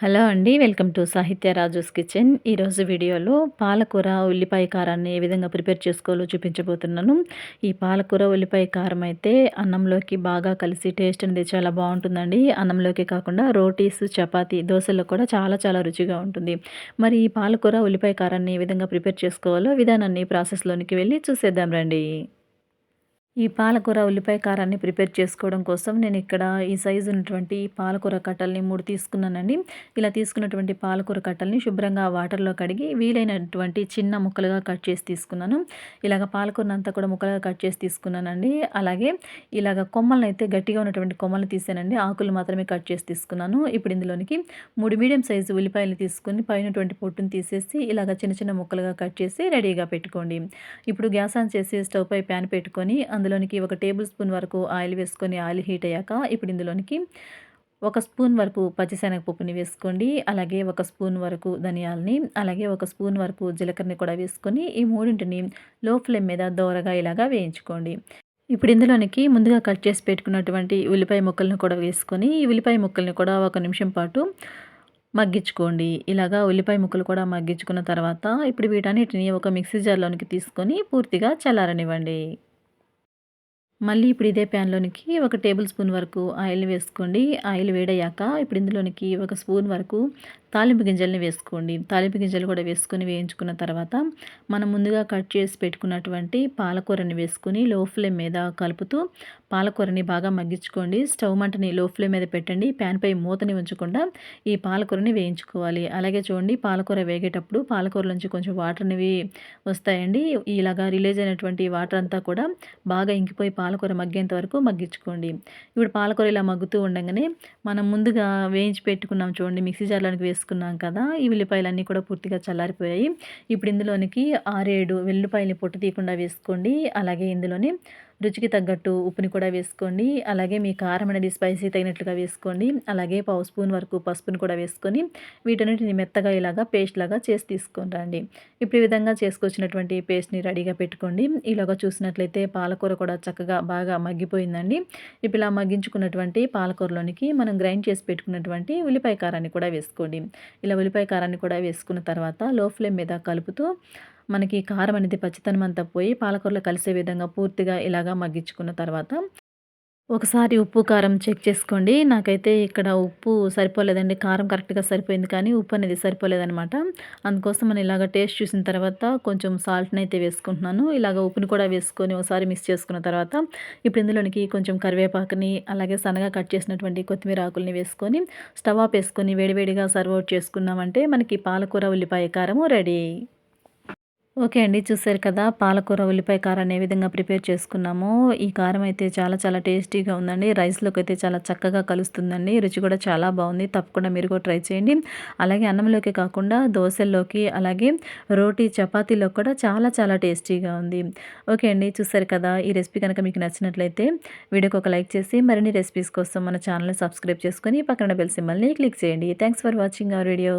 Hello అండి welcome to సాహిత్య Raju's kitchen. ఈరోజు వీడియోలో పాలకూర ఉల్లిపాయ కారాన్ని ఏ విధంగా ప్రిపేర్ చేసుకోవాలో చూపించబోతున్నాను. ఈ పాలకూర ఉల్లిపాయ కారం అయితే అన్నంలోకి బాగా కలిసి టేస్ట్ అనేది చాలా బాగుంటుందండి. అన్నంలోకి కాకుండా రోటీస్ చపాతి దోశల్లో కూడా చాలా చాలా రుచిగా ఉంటుంది. మరి ఈ పాలకూర ఉల్లిపాయ కారాన్ని ఏ విధంగా ప్రిపేర్ చేసుకోవాలో విధానాన్ని ప్రాసెస్లోనికి వెళ్ళి చూసేద్దాం రండి. ఈ పాలకూర ఉల్లిపాయ కారాన్ని ప్రిపేర్ చేసుకోవడం కోసం నేను ఇక్కడ ఈ సైజు ఉన్నటువంటి పాలకూర కట్టల్ని మూడు తీసుకున్నానండి. ఇలా తీసుకున్నటువంటి పాలకూర కట్టల్ని శుభ్రంగా వాటర్లో కడిగి వీలైనటువంటి చిన్న ముక్కలుగా కట్ చేసి తీసుకున్నాను. ఇలాగ పాలకూరను అంతా కూడా ముక్కలుగా కట్ చేసి తీసుకున్నానండి. అలాగే ఇలాగ కొమ్మలను అయితే గట్టిగా ఉన్నటువంటి కొమ్మలు తీసానండి. ఆకులు మాత్రమే కట్ చేసి తీసుకున్నాను. ఇప్పుడు ఇందులోనికి మూడు మీడియం సైజు ఉల్లిపాయలు తీసుకుని పైనటువంటి పొట్టును తీసేసి ఇలాగ చిన్న చిన్న ముక్కలుగా కట్ చేసి రెడీగా పెట్టుకోండి. ఇప్పుడు గ్యాస్ ఆన్ చేసి స్టవ్ పై ప్యాన్ పెట్టుకొని ఇందులోనికి ఒక టేబుల్ స్పూన్ వరకు ఆయిల్ వేసుకొని ఆయిల్ హీట్ అయ్యాక ఇప్పుడు ఇందులోనికి ఒక స్పూన్ వరకు పచ్చిశనగపప్పుని వేసుకోండి. అలాగే ఒక స్పూన్ వరకు ధనియాలని అలాగే ఒక స్పూన్ వరకు జీలకర్రని కూడా వేసుకొని ఈ మూడింటిని లో ఫ్లేమ్ మీద దోరగా ఇలాగా వేయించుకోండి. ఇప్పుడు ఇందులోనికి ముందుగా కట్ చేసి పెట్టుకున్నటువంటి ఉల్లిపాయ ముక్కలను కూడా వేసుకొని ఈ ఉల్లిపాయ ముక్కల్ని కూడా ఒక నిమిషం పాటు మగ్గించుకోండి. ఇలాగా ఉల్లిపాయ ముక్కలు కూడా మగ్గించుకున్న తర్వాత ఇప్పుడు వీటన్నిటిని ఒక మిక్సీ జార్లోనికి తీసుకొని పూర్తిగా చల్లారనివ్వండి. మళ్ళీ ఇప్పుడు ఇదే ప్యాన్లోనికి ఒక టేబుల్ స్పూన్ వరకు ఆయిల్ వేసుకోండి. ఆయిల్ వేడయ్యాక ఇప్పుడు ఇందులోనికి ఒక స్పూన్ వరకు తాలింపు గింజల్ని వేసుకోండి. తాలింపు గింజలు కూడా వేసుకొని వేయించుకున్న తర్వాత మనం ముందుగా కట్ చేసి పెట్టుకున్నటువంటి పాలకూరని వేసుకొని లో ఫ్లేమ్ మీద కలుపుతూ పాలకూరని బాగా మగ్గించుకోండి. స్టవ్ మంటని లో ఫ్లేమ్ మీద పెట్టండి. ప్యాన్పై మూతని ఉంచకుండా ఈ పాలకూరని వేయించుకోవాలి. అలాగే చూడండి పాలకూర వేగేటప్పుడు పాలకూర నుంచి కొంచెం వాటర్ అనేవి వస్తాయండి. ఇలాగా రిలీజ్ అయినటువంటి వాటర్ అంతా కూడా బాగా ఇంకిపోయి పాలకూర మగ్గేంత వరకు మగ్గించుకోండి. ఇప్పుడు పాలకూర ఇలా మగ్గుతూ ఉండగానే మనం ముందుగా వేయించి పెట్టుకున్నాం చూడండి మిక్సీ జార్లోనికి వేసి వేసుకున్నాం కదా ఈ ఉల్లిపాయలన్నీ కూడా పూర్తిగా చల్లారిపోయాయి. ఇప్పుడు ఇందులోనికి ఆరేడు వెల్లుపాయలని పొట్టు తీయకుండా వేసుకోండి. అలాగే ఇందులోని రుచికి తగ్గట్టు ఉప్పుని కూడా వేసుకోండి అలాగే మీ కారం అనేది స్పైసీ తగినట్లుగా వేసుకోండి అలాగే పావు స్పూన్ వరకు పసుపుని కూడా వేసుకొని వీటన్నిటిని మెత్తగా ఇలాగా పేస్ట్ లాగా చేసి తీసుకొని రండి. ఇప్పుడు ఈ విధంగా చేసుకొచ్చినటువంటి పేస్ట్ని రెడీగా పెట్టుకోండి. ఇలాగా చూసినట్లయితే పాలకూర కూడా చక్కగా బాగా మగ్గిపోయిందండి. ఇప్పుడు ఇలా మగ్గించుకున్నటువంటి పాలకూరలోనికి మనం గ్రైండ్ చేసి పెట్టుకున్నటువంటి ఉల్లిపాయ కారాన్ని కూడా వేసుకోండి. ఇలా ఉల్లిపాయ కారాన్ని కూడా వేసుకున్న తర్వాత లో ఫ్లేమ్ మీద కలుపుతూ మనకి కారం అనేది పచ్చితనం అంతా పోయి పాలకూరలో కలిసే విధంగా పూర్తిగా ఇలాగా మగ్గించుకున్న తర్వాత ఒకసారి ఉప్పు కారం చెక్ చేసుకోండి. నాకైతే ఇక్కడ ఉప్పు సరిపోలేదండి. కారం కరెక్ట్గా సరిపోయింది కానీ ఉప్పు అనేది సరిపోలేదనమాట అందుకోసం మనం ఇలాగ టేస్ట్ చూసిన తర్వాత కొంచెం సాల్ట్ని అయితే వేసుకుంటున్నాను. ఇలాగ ఉప్పుని కూడా వేసుకొని ఒకసారి మిక్స్ చేసుకున్న తర్వాత ఇప్పుడు ఇందులోనికి కొంచెం కరివేపాకుని అలాగే సన్నగా కట్ చేసినటువంటి కొత్తిమీర ఆకుల్ని వేసుకొని స్టవ్ ఆఫ్ వేసుకొని వేడివేడిగా సర్వ్ అవుట్ చేసుకున్నామంటే మనకి పాలకూర ఉల్లిపాయ కారము రెడీ. ఓకే అండి చూసారు కదా. పాలకూర ఉల్లిపాయ కారాన్ని ఏ విధంగా ప్రిపేర్ చేసుకున్నామో ఈ కారం అయితే చాలా చాలా టేస్టీగా ఉందండి. రైస్లోకి అయితే చాలా చక్కగా కలుస్తుందండి. రుచి కూడా చాలా బాగుంది. తప్పకుండా మీరు కూడా ట్రై చేయండి. అలాగే అన్నంలోకి కాకుండా దోశల్లోకి అలాగే రోటీ చపాతీలో కూడా చాలా చాలా టేస్టీగా ఉంది. ఓకే అండి చూసారు కదా. ఈ రెసిపీ కనుక మీకు నచ్చినట్లయితే వీడియోకి ఒక లైక్ చేసి మరిన్ని రెసిపీస్ కోసం మన ఛానల్ని సబ్స్క్రైబ్ చేసుకొని పక్కన బెల్ సింబల్ని క్లిక్ చేయండి. Thanks for watching our video.